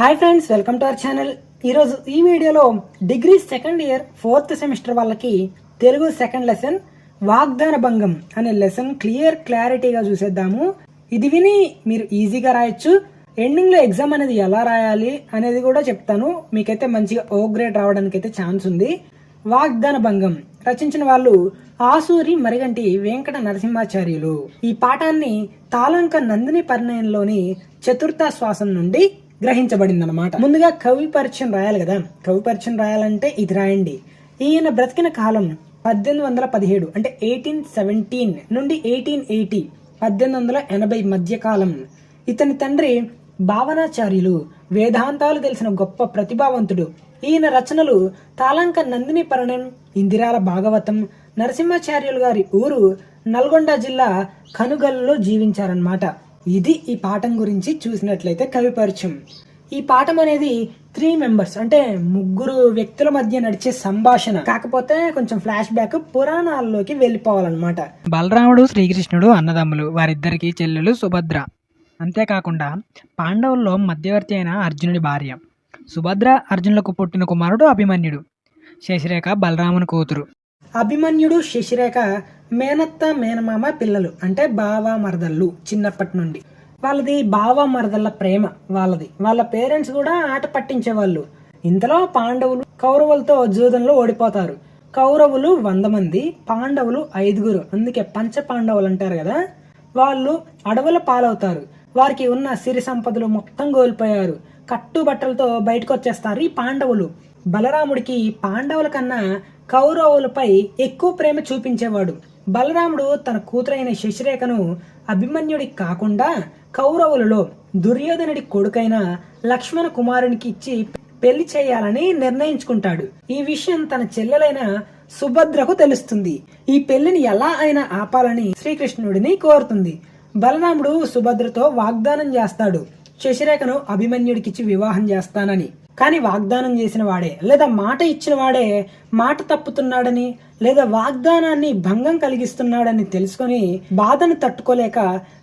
Hi friends welcome to our channel. ఈరోజు ఈ వీడియోలో degree second year fourth semester వాళ్ళకి తెలుగు సెకండ్ లెసన్ వాగ్దాన భంగం అనే లెసన్ క్లియర్ క్లారిటీగా చూసేద్దాము. ఇది విని మీరు ఈజీగా రాయొచ్చు. ఎండింగ్లో ఎగ్జామ్ అనేది ఎలా రాయాలి అనేది కూడా చెప్తాను. మీకైతే మంచిగా ఓ గ్రేడ్ రావడానికి అయితే ఛాన్స్ ఉంది. వాగ్దాన భంగం. రచించిన వాళ్ళు ఆసూరి మరిగంటి వెంకట నరసింహాచార్యులు. ఈ పాఠాన్ని తాళంక నందిని పరిణయంలోని చతుర్థ శ్వాసం నుండి గ్రహించబడింది అనమాట ముందుగా కవి పరిచయం రాయాలి కదా. కవి పరిచయం రాయాలంటే ఇది రాయండి. ఈయన బ్రతికిన కాలం పద్దెనిమిది వందల పదిహేడు అంటే ఎయిటీన్ సెవెంటీన్ నుండి ఎయిటీన్ ఎయిటీ పద్దెనిమిది వందల ఎనభై మధ్య కాలం. ఇతని తండ్రి భావనాచార్యులు వేదాంతాలు తెలిసిన గొప్ప ప్రతిభావంతుడు. ఈయన రచనలు తాళంక నందిని పరణం ఇందిరాల భాగవతం నరసింహాచార్యులు గారి ఊరు నల్గొండ జిల్లా కనుగల్లో జీవించారన్నమాట. ఇది ఈ పాఠం గురించి చూసినట్లయితే కవి పరిచయం. ఈ పాఠం అనేది త్రీ మెంబర్స్ అంటే ముగ్గురు వ్యక్తుల మధ్య నడిచే సంభాషణ. కాకపోతే కొంచెం ఫ్లాష్ బ్యాక్ పురాణాల్లోకి వెళ్ళిపోవాలన్నమాట. బలరాముడు శ్రీకృష్ణుడు అన్నదమ్ములు వారిద్దరికి చెల్లెలు సుభద్ర. అంతేకాకుండా పాండవుల్లో మధ్యవర్తి అయిన అర్జునుడి భార్య. సుభద్ర అర్జునులకు పుట్టిన కుమారుడు అభిమన్యుడు. శశిరేఖ బలరాముని కూతురు. అభిమన్యుడు శశిరేఖ మేనత్త మేనమామ పిల్లలు అంటే బావ మరదళ్ళు చిన్నప్పటి నుండి. వాళ్ళది బావ మరదళ్ళ ప్రేమ వాళ్ళది. వాళ్ళ పేరెంట్స్ కూడా ఆట పట్టించేవాళ్ళు. ఇంతలో పాండవులు కౌరవులతో జూదంలో ఓడిపోతారు. కౌరవులు వంద మంది పాండవులు ఐదుగురు. అందుకే పంచ పాండవులు అంటారు కదా. వాళ్ళు అడవుల పాలవుతారు. వారికి ఉన్న సిరి సంపదలు మొత్తం కోల్పోయారు. కట్టుబట్టలతో బయటకు వచ్చేస్తారు ఈ పాండవులు. బలరాముడికి పాండవుల కన్నా కౌరవులపై ఎక్కువ ప్రేమ చూపించేవాడు. బలరాముడు తన కూతురైన శశిరేఖను అభిమన్యుడికి కాకుండా కౌరవులలో దుర్యోధనుడి కొడుకైన లక్ష్మణ కుమారునికి ఇచ్చి పెళ్ళి చేయాలని నిర్ణయించుకుంటాడు. ఈ విషయం తన చెల్లెలైన సుభద్రకు తెలుస్తుంది. ఈ పెళ్ళిని ఎలా అయినా ఆపాలని శ్రీకృష్ణుడిని కోరుతుంది. బలరాముడు సుభద్రతో వాగ్దానం చేస్తాడు. శశిరేఖను అభిమన్యుడికిచ్చి వివాహం చేస్తానని. కానీ వాగ్దానం చేసిన వాడే లేదా మాట ఇచ్చిన వాడే మాట తప్పుతున్నాడని లేదా వాగ్దానాన్ని భంగం కలిగిస్తున్నాడని తెలుసుకొని బాధను తట్టుకోలేక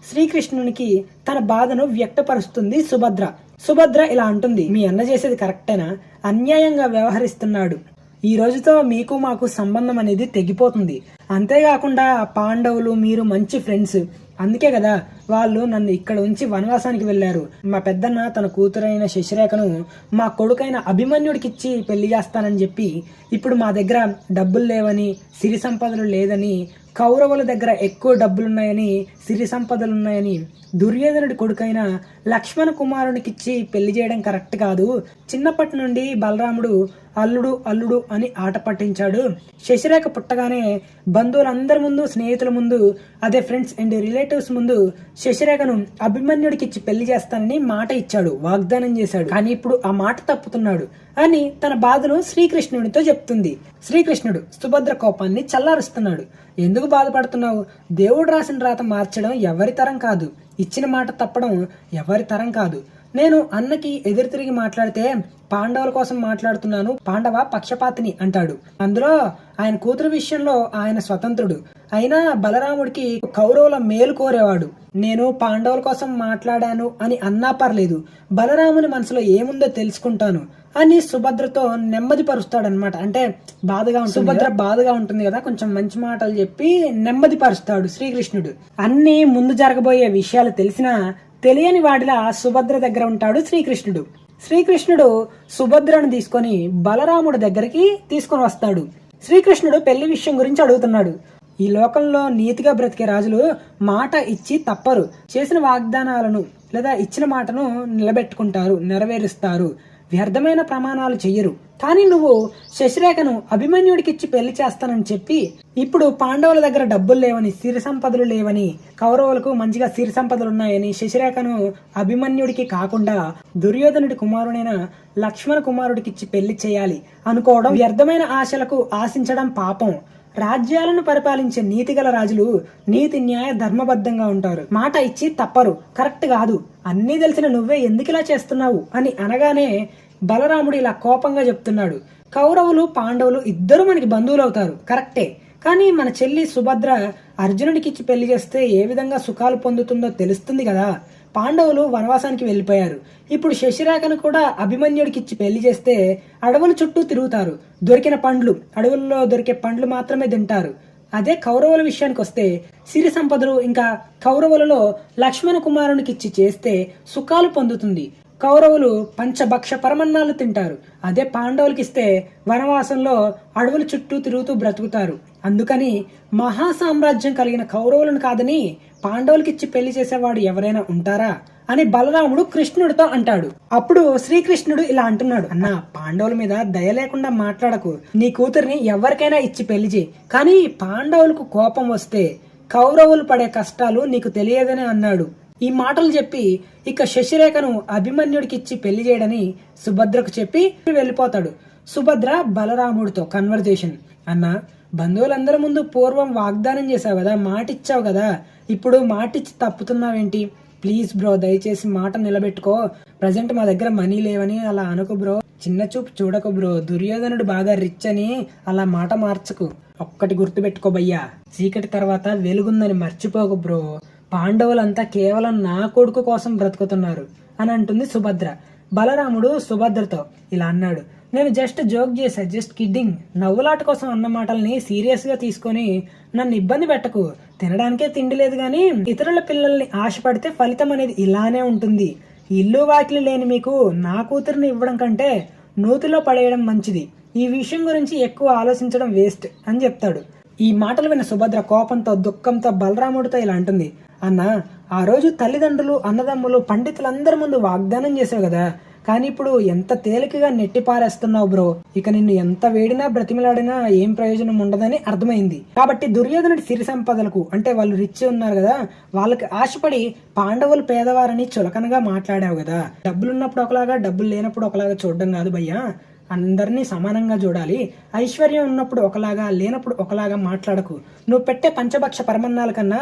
శ్రీకృష్ణునికి తన బాధను వ్యక్తపరుస్తుంది సుభద్ర. సుభద్ర ఇలా అంటుంది మీ అన్న చేసేది కరెక్టేనా? అన్యాయంగా వ్యవహరిస్తున్నాడు. ఈ రోజుతో మీకు మాకు సంబంధం అనేది తెగిపోతుంది. అంతేకాకుండా పాండవులు మీరు మంచి ఫ్రెండ్స్. అందుకే కదా వాళ్ళు నన్ను ఇక్కడ ఉంచి వనవాసానికి వెళ్ళారు. మా పెద్దన్న తన కూతురైన శశిరేఖను మా కొడుకైన అభిమన్యుడికిచ్చి పెళ్ళి చేస్తానని చెప్పి ఇప్పుడు మా దగ్గర డబ్బులు లేవని సిరి సంపదలు లేదని కౌరవుల దగ్గర ఎక్కువ డబ్బులున్నాయని సిరి సంపదలు ఉన్నాయని దుర్యోధనుడి కొడుకైన లక్ష్మణ కుమారునికిచ్చి పెళ్ళి చేయడం కరెక్ట్ కాదు. చిన్నప్పటి నుండి బలరాముడు అల్లుడు అల్లుడు అని ఆట పట్టించాడు. శశిరేఖ పుట్టగానే బంధువులందరి ముందు స్నేహితుల ముందు అదే ఫ్రెండ్స్ అండ్ రిలేటివ్స్ ముందు శశిరేఖను అభిమన్యుడికి ఇచ్చి పెళ్ళి చేస్తానని మాట ఇచ్చాడు వాగ్దానం చేశాడు. కానీ ఇప్పుడు ఆ మాట తప్పుతున్నాడు అని తన బాధను శ్రీకృష్ణునితో చెప్తుంది. శ్రీకృష్ణుడు సుభద్ర కోపాన్ని చల్లారుస్తున్నాడు. ఎందుకు బాధపడుతున్నావు? దేవుడు రాసిన రాత మార్చడం ఎవరి తరం కాదు. ఇచ్చిన మాట తప్పడం ఎవరి తరం కాదు. నేను అన్నకి ఎదురు తిరిగి మాట్లాడితే పాండవుల కోసం మాట్లాడుతున్నాను పాండవ పక్షపాతిని అంటాడు. అందులో ఆయన కూతురు విషయంలో ఆయన స్వతంత్రుడు. అయినా బలరాముడికి కౌరవుల మేలు కోరేవాడు. నేను పాండవుల కోసం మాట్లాడాను అని అన్నా పర్లేదు. బలరాముని మనసులో ఏముందో తెలుసుకుంటాను. అని సుభద్రతో నెమ్మది పరుస్తాడనమాట అంటే బాధగా సుభద్ర బాధగా ఉంటుంది కదా? కొంచెం మంచి మాటలు చెప్పి నెమ్మది పరుస్తాడు శ్రీకృష్ణుడు. అన్ని ముందు జరగబోయే విషయాలు తెలిసినా తెలియని వాడిలా సుభద్ర దగ్గర ఉంటాడు శ్రీకృష్ణుడు. శ్రీకృష్ణుడు సుభద్రను తీసుకొని బలరాముడి దగ్గరికి తీసుకొని వస్తాడు. శ్రీకృష్ణుడు పెళ్ళి విషయం గురించి అడుగుతున్నాడు. ఈ లోకంలో నీతిగా బ్రతికే రాజులు మాట ఇచ్చి తప్పరు. చేసిన వాగ్దానాలను లేదా ఇచ్చిన మాటను నిలబెట్టుకుంటారు నెరవేరుస్తారు. వ్యర్థమైన ప్రమాణాలు చెయ్యరు. కానీ నువ్వు శశిరేఖను అభిమన్యుడికిచ్చి పెళ్ళి చేస్తానని చెప్పి ఇప్పుడు పాండవుల దగ్గర డబ్బులు లేవని సిరి సంపదలు లేవని కౌరవులకు మంచిగా సిరి సంపదలు ఉన్నాయని శశిరేఖను అభిమన్యుడికి కాకుండా దుర్యోధనుడి కుమారుడైన లక్ష్మణ కుమారుడికిచ్చి పెళ్ళి చేయాలి అనుకోవడం వ్యర్థమైన ఆశలకు ఆశించడం పాపం. రాజ్యాలను పరిపాలించే నీతిగల రాజులు నీతి న్యాయ ధర్మబద్ధంగా ఉంటారు. మాట ఇచ్చి తప్పరు. కరెక్ట్ కాదు. అన్నీ తెలిసిన నువ్వే ఎందుకు ఇలా చేస్తున్నావు? అని అనగానే బలరాముడు ఇలా కోపంగా చెప్తున్నాడు. కౌరవులు పాండవులు ఇద్దరు మనకి బంధువులు అవుతారు కరెక్టే. కానీ మన చెల్లి సుభద్ర అర్జునుడికిచ్చి పెళ్ళి చేస్తే ఏ విధంగా సుఖాలు పొందుతుందో తెలుస్తుంది కదా. పాండవులు వనవాసానికి వెళ్ళిపోయారు. ఇప్పుడు శశిరేఖను కూడా అభిమన్యుడికి ఇచ్చి పెళ్ళి చేస్తే అడవుల చుట్టూ తిరుగుతారు. దొరికిన పండ్లు అడవుల్లో దొరికే పండ్లు మాత్రమే తింటారు. అదే కౌరవుల విషయానికి వస్తే సిరి సంపదలు ఇంకా కౌరవులలో లక్ష్మణ కుమారునికి ఇచ్చి చేస్తే సుఖాలు పొందుతుంది. కౌరవులు పంచభక్ష పరమన్నాలు తింటారు. అదే పాండవులకి ఇస్తే వనవాసంలో అడవుల చుట్టూ తిరుగుతూ బ్రతుకుతారు. అందుకని మహా సామ్రాజ్యం కలిగిన కౌరవులను కాదని పాండవులకిచ్చి పెళ్ళి చేసేవాడు ఎవరైనా ఉంటారా? అని బలరాముడు కృష్ణుడితో అంటాడు. అప్పుడు శ్రీకృష్ణుడు ఇలా అంటున్నాడు. అన్న పాండవుల మీద దయ లేకుండా మాట్లాడకు. నీ కూతుర్ని ఎవరికైనా ఇచ్చి పెళ్ళి చేయి. కానీ పాండవులకు కోపం వస్తే కౌరవులు పడే కష్టాలు నీకు తెలియదని అన్నాడు. ఈ మాటలు చెప్పి ఇక శశిరేఖను అభిమన్యుడికిచ్చి పెళ్ళి చేయడని సుభద్రకు చెప్పి వెళ్ళిపోతాడు. సుభద్ర బలరాముడితో కన్వర్జేషన్ అన్న బంధువులందరి ముందు పూర్వం వాగ్దానం చేశావు కదా మాటిచ్చావు కదా. ఇప్పుడు మాటిచ్చి తప్పుతున్నావేంటి? ప్లీజ్ బ్రో దయచేసి మాట నిలబెట్టుకో. ప్రజెంట్ మా దగ్గర మనీ లేవని అలా అనుకు బ్రో. చిన్న చూపు చూడకు బ్రో. దుర్యోధనుడు బాగా రిచ్ అని అలా మాట మార్చకు. ఒక్కటి గుర్తుపెట్టుకో భయ్యా. చీకటి తర్వాత వెలుగుందని మర్చిపోకు బ్రో. పాండవులంతా కేవలం నా కొడుకు కోసం బ్రతుకుతున్నారు అని అంటుంది సుభద్ర. బలరాముడు సుభద్రతో ఇలా అన్నాడు. నేను జస్ట్ జోక్ చేశా జస్ట్ కిడ్డింగ్ నవ్వులాట కోసం అన్న మాటల్ని సీరియస్గా తీసుకొని నన్ను ఇబ్బంది పెట్టకు. తినడానికే తిండి లేదు కానీ ఇతరుల పిల్లల్ని ఆశపడితే ఫలితం అనేది ఇలానే ఉంటుంది. ఇల్లు వాకిలి లేని మీకు నా కూతురిని ఇవ్వడం కంటే నూతిలో పడేయడం మంచిది. ఈ విషయం గురించి ఎక్కువ ఆలోచించడం వేస్ట్ అని చెప్తాడు. ఈ మాటలు విన్న సుభద్ర కోపంతో దుఃఖంతో బలరాముడితో ఇలా అంటుంది. అన్న ఆ రోజు తల్లిదండ్రులు అన్నదమ్ములు పండితులందరి ముందు వాగ్దానం చేసావు కదా. కానీ ఇప్పుడు ఎంత తేలికగా నెట్టి పారేస్తున్నావు బ్రో. ఇక నిన్ను ఎంత వేడినా బ్రతిమలాడినా ఏం ప్రయోజనం ఉండదని అర్థమైంది. కాబట్టి దుర్యోధనుడి సిరి సంపదలకు అంటే వాళ్ళు రిచ్ ఉన్నారు కదా వాళ్ళకి ఆశపడి పాండవులు పేదవారని చులకనగా మాట్లాడావు కదా. డబ్బులున్నప్పుడు ఒకలాగా డబ్బులు లేనప్పుడు ఒకలాగా చూడడం కాదు భయ్యా. అందరినీ సమానంగా చూడాలి ఐశ్వర్యం ఉన్నప్పుడు ఒకలాగా లేనప్పుడు ఒకలాగా మాట్లాడకు. నువ్వు పెట్టే పంచభక్ష పరమన్నాల కన్నా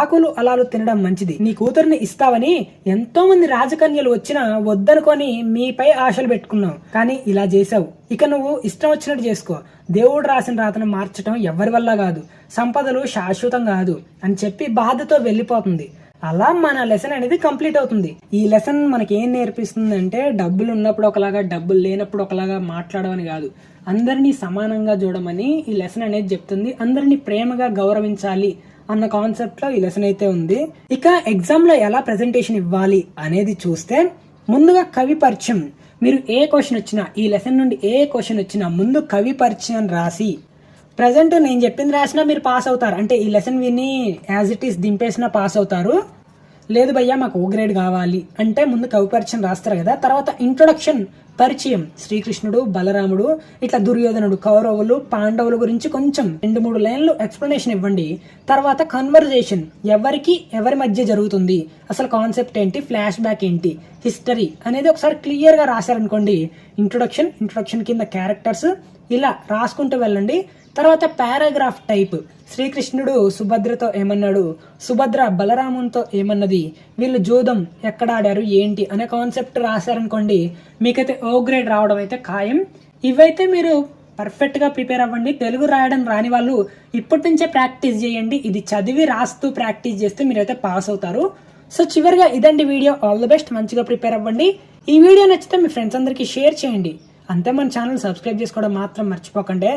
ఆకులు అలాలు తినడం మంచిది. నీ కూతుర్ని ఇస్తావని ఎంతో మంది రాజకన్యలు వచ్చినా వద్దనుకొని మీపై ఆశలు పెట్టుకున్నావు. కానీ ఇలా చేసావు ఇక నువ్వు ఇష్టం వచ్చినట్టు చేసుకో. దేవుడు రాసిన రాతను మార్చడం ఎవరి వల్ల కాదు. సంపదలు శాశ్వతం కాదు అని చెప్పి బాధతో వెళ్ళిపోతుంది. అలా మన లెసన్ అనేది కంప్లీట్ అవుతుంది. ఈ లెసన్ మనకి ఏం నేర్పిస్తుంది అంటే డబ్బులు ఉన్నప్పుడు ఒకలాగా డబ్బులు లేనప్పుడు ఒకలాగా మాట్లాడమని కాదు. అందరినీ సమానంగా చూడమని ఈ లెసన్ అనేది చెప్తుంది. అందరినీ ప్రేమగా గౌరవించాలి అన్న కాన్సెప్ట్లో ఈ లెసన్ అయితే ఉంది. ఇక ఎగ్జామ్లో ఎలా ప్రెజెంటేషన్ ఇవ్వాలి అనేది చూస్తే ముందుగా కవి పరిచయం. మీరు ఏ క్వశ్చన్ వచ్చినా ఈ లెసన్ నుండి ఏ క్వశ్చన్ వచ్చినా ముందు కవి పరిచయం రాసి ప్రజెంట్ నేను చెప్పింది రాసినా మీరు పాస్ అవుతారు. అంటే ఈ లెసన్ విని యాజ్ ఇట్ ఈస్ దింపేసినా పాస్ అవుతారు. లేదు భయ్యా మాకు ఓ గ్రేడ్ కావాలి. అంటే ముందు కవిపరిచయం రాస్తారు కదా. తర్వాత ఇంట్రొడక్షన్ పరిచయం. శ్రీకృష్ణుడు బలరాముడు ఇట్లా దుర్యోధనుడు కౌరవులు పాండవుల గురించి కొంచెం రెండు మూడు లైన్లు ఎక్స్ప్లెనేషన్ ఇవ్వండి. తర్వాత కన్వర్జేషన్ ఎవరికి ఎవరి మధ్య జరుగుతుంది? అసలు కాన్సెప్ట్ ఏంటి? ఫ్లాష్ బ్యాక్ ఏంటి? హిస్టరీ అనేది ఒకసారి క్లియర్గా రాశారనుకోండి. ఇంట్రొడక్షన్ ఇంట్రొడక్షన్ కింద క్యారెక్టర్స్ ఇలా రాసుకుంటూ వెళ్ళండి. తర్వాత పారాగ్రాఫ్ టైప్. శ్రీకృష్ణుడు సుభద్రతో ఏమన్నాడు? సుభద్ర బలరామునితో ఏమన్నది? వీళ్ళు జూదం ఎక్కడ ఆడారు ఏంటి అనే కాన్సెప్ట్ రాశారనుకోండి మీకైతే ఓ గ్రేడ్ రావడం అయితే ఖాయం. ఇవైతే మీరు పర్ఫెక్ట్గా ప్రిపేర్ అవ్వండి. తెలుగు రాయడం రాని వాళ్ళు ఇప్పటి నుంచే ప్రాక్టీస్ చేయండి. ఇది చదివి రాస్తూ ప్రాక్టీస్ చేస్తే మీరైతే పాస్ అవుతారు. సో చివరిగా ఇదండి వీడియో. ఆల్ ది బెస్ట్ మంచిగా ప్రిపేర్ అవ్వండి. ఈ వీడియో నచ్చితే మీ ఫ్రెండ్స్ అందరికీ షేర్ చేయండి. అంతే మన ఛానల్ సబ్స్క్రైబ్ చేసుకోవడం మాత్రం మర్చిపోకండి.